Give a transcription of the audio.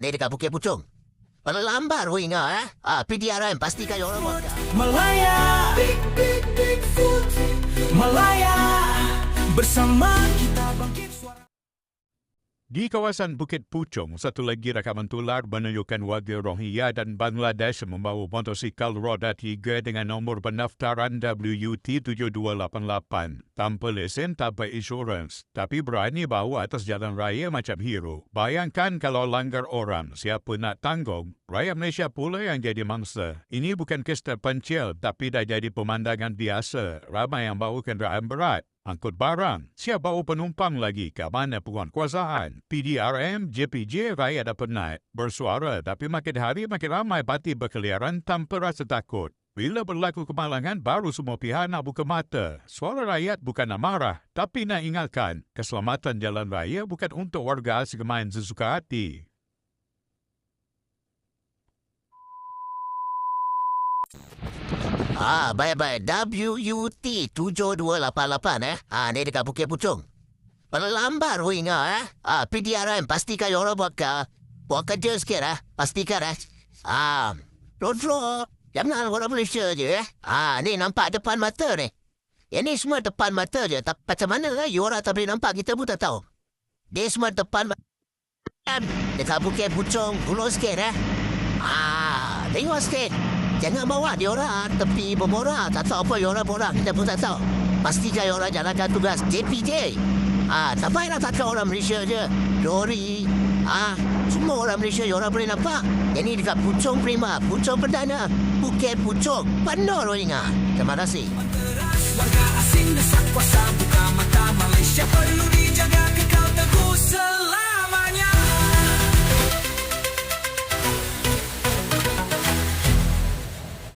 Ni dekat Bukit Pucung. Lambat oi ngah eh. Ah, PDRM pasti kayo orang buat. Malaya Big Big Bigfoot Malaya Bersama kita Di kawasan Bukit Pucung, satu lagi rakaman tular menunjukkan warga Rohingya dan Bangladesh membawa motosikal roda tiga dengan nombor pendaftaran WT7288 tanpa lesen tanpa insurans tapi berani bawa atas jalan raya macam hero. Bayangkan kalau langgar orang, siapa nak tanggung? Rakyat Malaysia pula yang jadi mangsa. Ini bukan kes terpencil tapi dah jadi pemandangan biasa. Ramai yang bawa kenderaan berat angkut barang. Siap bawa penumpang lagi ke mana penguatkuasaan. PDRM, JPJ rakyat dapat naik. Bersuara tapi makin hari makin ramai parti berkeliaran tanpa rasa takut. Bila berlaku kemalangan, baru semua pihak nak buka mata. Suara rakyat bukan nak marah, tapi nak ingatkan, keselamatan jalan raya bukan untuk warga asing main sesuka hati. Ah, baik-baik. WUT 7288 eh. Ah, ni dekat Bukit Pucung. Lambat oi ngah eh. Ah, PDRM pasti kayo orang buat ke. Buat kerja sikit eh. Pastikan eh. Ah, road Jangan orang Malaysia je eh. Ah, ni nampak depan mata ni. Yang ni semua depan mata je. Tapi macam mana lah you orang tak boleh nampak kita pun tak tahu. Dia semua depan mata. Dekat Bukit Pucung, dulu sikit eh. Ah, tengok sikit. Jangan bawa dia orang tepi berborak. Tak tahu apa dia orang borak. Kita pun tak tahu. Pastikan dia orang jalankan tugas JPJ. Ah, tak payahlah tak orang Malaysia je. Lori. Ah, semua orang Malaysia dia orang boleh nampak. Yang ni dekat Pucung Prima, Pucung Perdana, Bukit Pucung. Penuh orang ingat. Terima kasih.